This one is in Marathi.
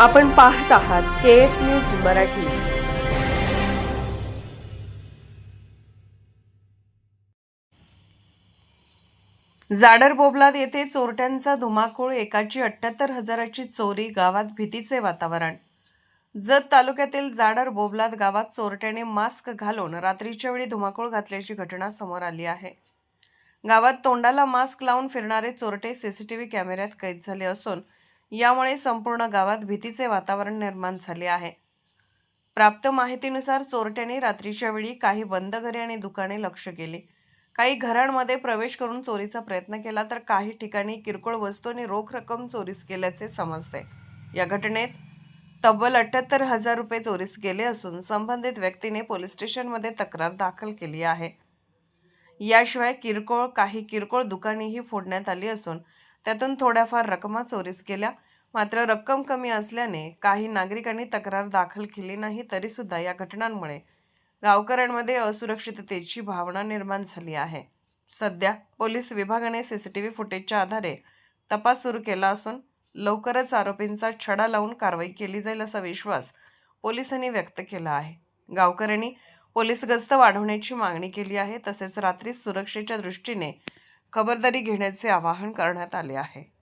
आपण पाहत आहात K S news Marathi. Jadar Boblad येथे चोरट्यांचा धुमाकूळ एकाची अठ्याहत्तर हजाराची चोरी गावात भीतीचे वातावरण. जत तालुक्यातील जाडर बोबलाद गावात चोरट्याने मास्क घालून रात्रीच्या वेळी धुमाकूळ घातल्याची घटना समोर आली आहे. गावात तोंडाला मास्क लावून फिरणारे चोरटे सीसीटीव्ही कॅमेऱ्यात कैद झाले असून यामुळे संपूर्ण गावात भीतीचे वातावरण निर्माण झाले आहे. प्राप्त माहितीनुसार चोरट्यांनी रात्रीच्या वेळी काही बंद घरे आणि दुकाने लक्ष केली. काही घरांमध्ये प्रवेश करून चोरीचा प्रयत्न केला तर काही ठिकाणी किरकोळ वस्तू आणि रोख रक्कम चोरीस केल्याचे समजते. या घटनेत तब्बल अठ्याहत्तर हजार रुपये चोरीस गेले असून संबंधित व्यक्तीने पोलीस स्टेशनमध्ये तक्रार दाखल केली आहे. याशिवाय किरकोळ काही किरकोळ दुकानेही फोडण्यात आली असून त्यातून थोड्याफार रकमा चोरीस केल्या. मात्र रक्कम कमी असल्याने काही नागरिकांनी तक्रार दाखल केली नाही तरीसुद्धा या घटनांमुळे गावकऱ्यांमध्ये असुरक्षिततेची भावना निर्माण झाली आहे. सध्या पोलीस विभागाने सीसीटीव्ही फुटेजच्या आधारे तपास सुरू केला असून लवकरच आरोपींचा छडा लावून कारवाई केली जाईल असा विश्वास पोलिसांनी व्यक्त केला आहे. गावकऱ्यांनी पोलीस गस्त वाढवण्याची मागणी केली आहे तसेच रात्री सुरक्षेच्या दृष्टीने खबरदारी घेण्याचे आवाहन करण्यात आले आहे.